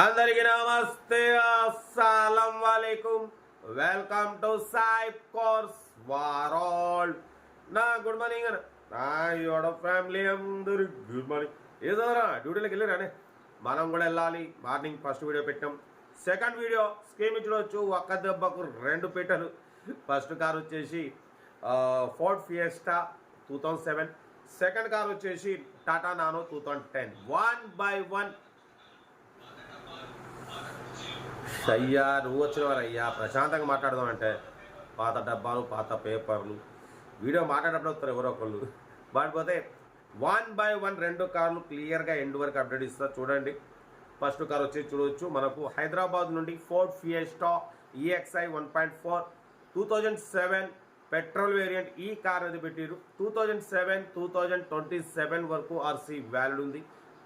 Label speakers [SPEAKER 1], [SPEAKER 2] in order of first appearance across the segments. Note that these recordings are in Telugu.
[SPEAKER 1] అందరికీ నమస్తే. అస్సలం వాలేకుమ్ వెల్కమ్ టు సాయిబ్ కోర్స్ వారాల్ నా గుడ్ మార్నింగ్ అన్న. నా యోడ ఫ్యామిలీ అందరు గుడ్ మార్నింగ్. ఏదోరా డ్యూటీలోకి వెళ్ళారానే మనం కూడా వెళ్ళాలి. మార్నింగ్ ఫస్ట్ వీడియో పెట్టాం సెకండ్ వీడియో స్కీమ్ ఇచ్చుకోవచ్చు ఒక్క దెబ్బకు రెండు పెట్టలు ఫస్ట్ కార్ వచ్చేసి Ford Fiesta two thousand seven. Second car వచ్చేసి Tata Nano two thousand ten. One by one అయ్యా నువ్వు వచ్చినవారు అయ్యా ప్రశాంతంగా మాట్లాడదాం అంటే పాత డబ్బాలు పాత పేపర్లు. వీడియో మాట్లాడేటప్పుడు వస్తారు ఎవరో ఒకళ్ళు. వాడిపోతే వన్ బై వన్ రెండు కార్లు క్లియర్గా ఎండ్ వరకు అప్డేట్ ఇస్తారు చూడండి. ఫస్ట్ కార్ వచ్చి చూడవచ్చు మనకు హైదరాబాద్ నుండి Ford Fiesta EXI one point four two thousand seven petrol variant ఈ కార్ అది పెట్టారు two thousand seven two thousand twenty seven వరకు ఆర్సీ వ్యాలిడ్ ఉంది.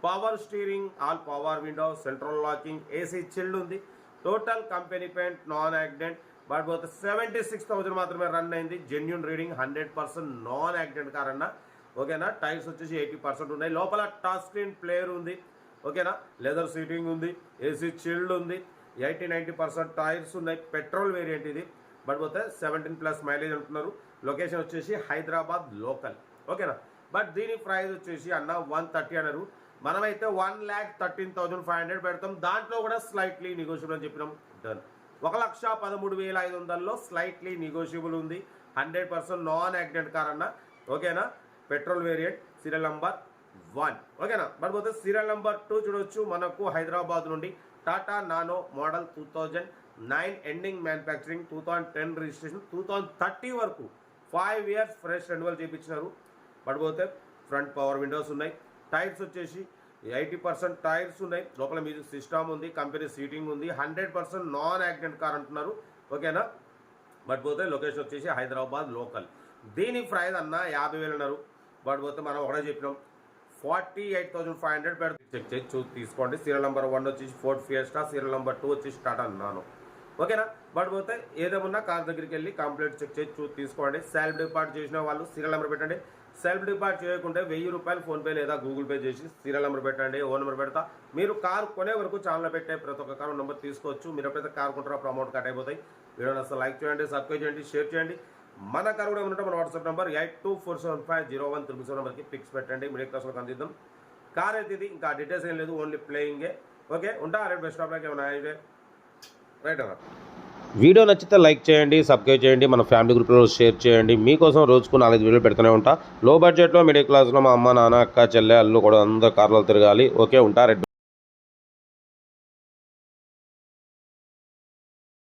[SPEAKER 1] Power steering all power window central locking AC chilled ఉంది. Total company paint non accident but పోతే సెవెంటీ సిక్స్ థౌజండ్ మాత్రమే రన్ అయింది. Genuine reading hundred percent non accident కారన్నా ఓకేనా? టైర్స్ వచ్చేసి ఎయిటీ పర్సెంట్ ఉన్నాయి. లోపల టచ్ స్క్రీన్ ప్లేయర్ ఉంది. ఓకేనా? లెదర్ సీటింగ్ ఉంది. ఏసీ చిల్డ్ ఉంది. ఎయిటీ నైంటీ పర్సెంట్ టైర్స్ ఉన్నాయి. పెట్రోల్ వేరియంట్ ఇది. బట్ పోతే సెవెంటీన్ ప్లస్ మైలేజ్ అంటున్నారు. లొకేషన్ వచ్చేసి హైదరాబాద్ లోకల్. ఓకేనా? బట్ దీని ప్రైస్ వచ్చేసి అన్న వన్ థర్టీ అన్నారు. మనమైతే one lakh thirteen thousand five hundred పెడతాం. దాంట్లో కూడా స్లైట్లీ నెగోషియబుల్ అని చెప్పినాం. డన్ ఒక లక్ష పదమూడు వేల ఐదు వందల్లో స్లైట్లీ నెగోషియబుల్ ఉంది. Hundred percent non accident car అన్న. ఓకేనా? Petrol variant serial number one ఓకేనా? మరి పోతే సీరియల్ నెంబర్ టూ చూడొచ్చు. మనకు హైదరాబాద్ నుండి Tata Nano model two thousand nine ending manufacturing two thousand ten registration two thousand thirty వరకు ఫైవ్ ఇయర్స్ ఫ్రెష్ రెన్యువల్ చేయించినారు పడిపోతే ఫ్రంట్ పవర్ విండోస్ ఉన్నాయి. టైర్స్ వచ్చేసి ఎయిటీ పర్సెంట్ టైర్స్ ఉన్నాయి. లోపల మ్యూజిక్ సిస్టమ్ ఉంది కంపెనీ సీటింగ్ ఉంది. Hundred percent non accident car అంటున్నారు. ఓకేనా? బట్ పోతే లొకేషన్ వచ్చేసి హైదరాబాద్ లోకల్. దీని ప్రైజ్ అన్న యాభై వేలు అన్నారు. బట్ పోతే మనం ఒకటే చెప్పినాం. Forty eight thousand five hundred పెడితే. చెక్ చేసి చూసి తీసుకోండి. సీరియల్ నెంబర్ వన్ వచ్చేసి Ford Fiesta. Serial number two వచ్చేసి టాటా నాను. ఓకేనా? బట్ పోతే ఏదేమన్నా కార్ దగ్గరికి వెళ్ళి కంప్లీట్ చెక్ చేసి చూసి తీసుకోండి. సెల్ఫ్ డిపార్ట్ చేసిన వాళ్ళు సీరియల్ నెంబర్ పెట్టండి. సెల్ఫ్ డిపార్ట్ చేయకుంటే వెయ్యి రూపాయలు ఫోన్పే లేదా గూగుల్ పే చేసి సీరియల్ నెంబర్ పెట్టండి ఓ నెంబర్ పెడతా. మీరు కారు కొనే వరకు ఛానల్ పెట్టే ప్రతి ఒక్క కారు నెంబర్ తీసుకోవచ్చు. మీరు ఎప్పుడైతే కార్ కొంటారో అప్పుడు అమౌంట్ కట్ అయిపోతాయి. వీడియో అసలు లైక్ చేయండి సబ్స్క్రైబ్ చేయండి షేర్ చేయండి. మన కార్ కూడా ఉన్నట్టు మన WhatsApp number eight two four seven five zero one triple seven నెంబర్కి పిక్స్ పెట్టండి. మిడిల్ క్లాస్లో అందిద్దాం కార్ అయితే ఇది ఇంకా డీటెయిల్స్ ఏం లేదు ఓన్లీ ప్లేయింగే ఓకే ఉంటా. రేపు బెస్ట్ ఆఫ్ లైక్ ఏమైనా రైట్ అన్న
[SPEAKER 2] వీడియో నచ్చితే లైక్ చేయండి సబ్స్క్రైబ్ చేయండి మన ఫ్యామిలీ గ్రూప్లో షేర్ చేయండి. మీకోసం రోజుకు నాలుగు వీడియోలు పెడుతూనే ఉంటా. లో బడ్జెట్లో మిడిల్ క్లాస్లో మా అమ్మ నాన్న అక్క చెల్లె అల్లు కూడా అందరు కార్లో తిరగాలి. ఓకే ఉంటా రెడ్